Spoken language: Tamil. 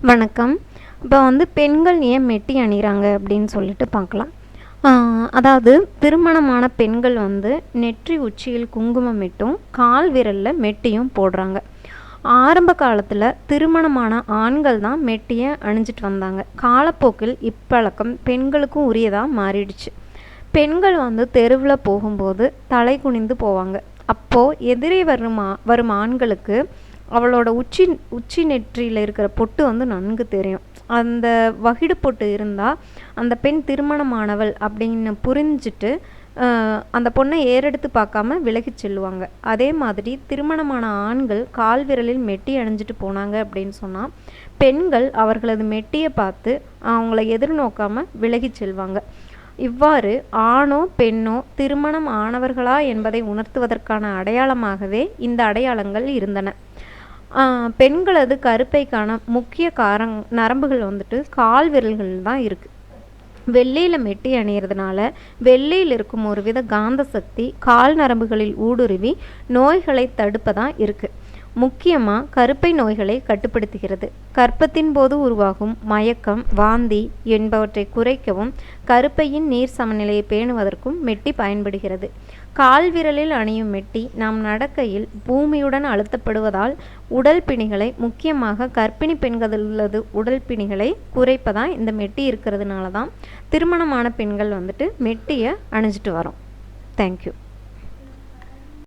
வணக்கம். இப்போ வந்து பெண்கள் ஏன் மெட்டி அணிகிறாங்க அப்படின்னு சொல்லிட்டு பார்க்கலாம். ஆஹ் அதாவது திருமணமான பெண்கள் வந்து நெற்றி உச்சியில் குங்குமம் இட்டும் கால் விரலில் மெட்டியும் போடுறாங்க. ஆரம்ப காலத்தில் திருமணமான ஆண்கள் தான் மெட்டியை அணிஞ்சிட்டு வந்தாங்க. காலப்போக்கில் இப்பழக்கம் பெண்களுக்கும் உரியதாக மாறிடுச்சு. பெண்கள் வந்து தெருவில் போகும்போது தலை குனிந்து போவாங்க. அப்போது எதிரே வரும் வரும் ஆண்களுக்கு அவளோட உச்சி உச்சி நெற்றியில் இருக்கிற பொட்டு வந்து நன்கு தெரியும். அந்த வகிடு பொட்டு இருந்தால் அந்த பெண் திருமணமானவள் அப்படின்னு புரிஞ்சுட்டு அந்த பொண்ணை ஏறெடுத்து பார்க்காம விலகிச் செல்லுவாங்க. அதே மாதிரி திருமணமான ஆண்கள் கால் விரலில் மெட்டி அணிஞ்சிட்டு போனாங்க அப்படின்னு சொன்னால் பெண்கள் அவர்களது மெட்டியை பார்த்து அவங்கள எதிர்நோக்காமல் விலகிச் செல்வாங்க. இவ்வாறு ஆணோ பெண்ணோ திருமணம் ஆனவர்களா என்பதை உணர்த்துவதற்கான அடையாளமாகவே இந்த அடையாளங்கள் இருந்தன. பெண்களது கருப்பைக்கான முக்கிய காரங் நரம்புகள் வந்துட்டு கால் விரல்கள் தான் இருக்குது வெள்ளியில் மெட்டி அணியறதுனால வெள்ளியில் இருக்கும் ஒரு வித காந்த சக்தி கால் நரம்புகளில் ஊடுருவி நோய்களை தடுப்பதாக இருக்குது முக்கியமாக கருப்பை நோய்களை கட்டுப்படுத்துகிறது. கற்பத்தின் போது உருவாகும் மயக்கம் வாந்தி என்பவற்றை குறைக்கவும் கருப்பையின் நீர் சமநிலையை பேணுவதற்கும் மெட்டி பயன்படுகிறது. கால் விரலில் அணியும் மெட்டி நாம் நடக்கையில் பூமியுடன் அழுத்தப்படுவதால் உடல் பிணிகளை முக்கியமாக கர்ப்பிணி பெண்களது உடல் பிணிகளை குறைப்பதான் இந்த மெட்டி இருக்கிறதுனால தான் திருமணமான பெண்கள் வந்துட்டு மெட்டியை அணிஞ்சிட்டு வரோம். தேங்க்யூ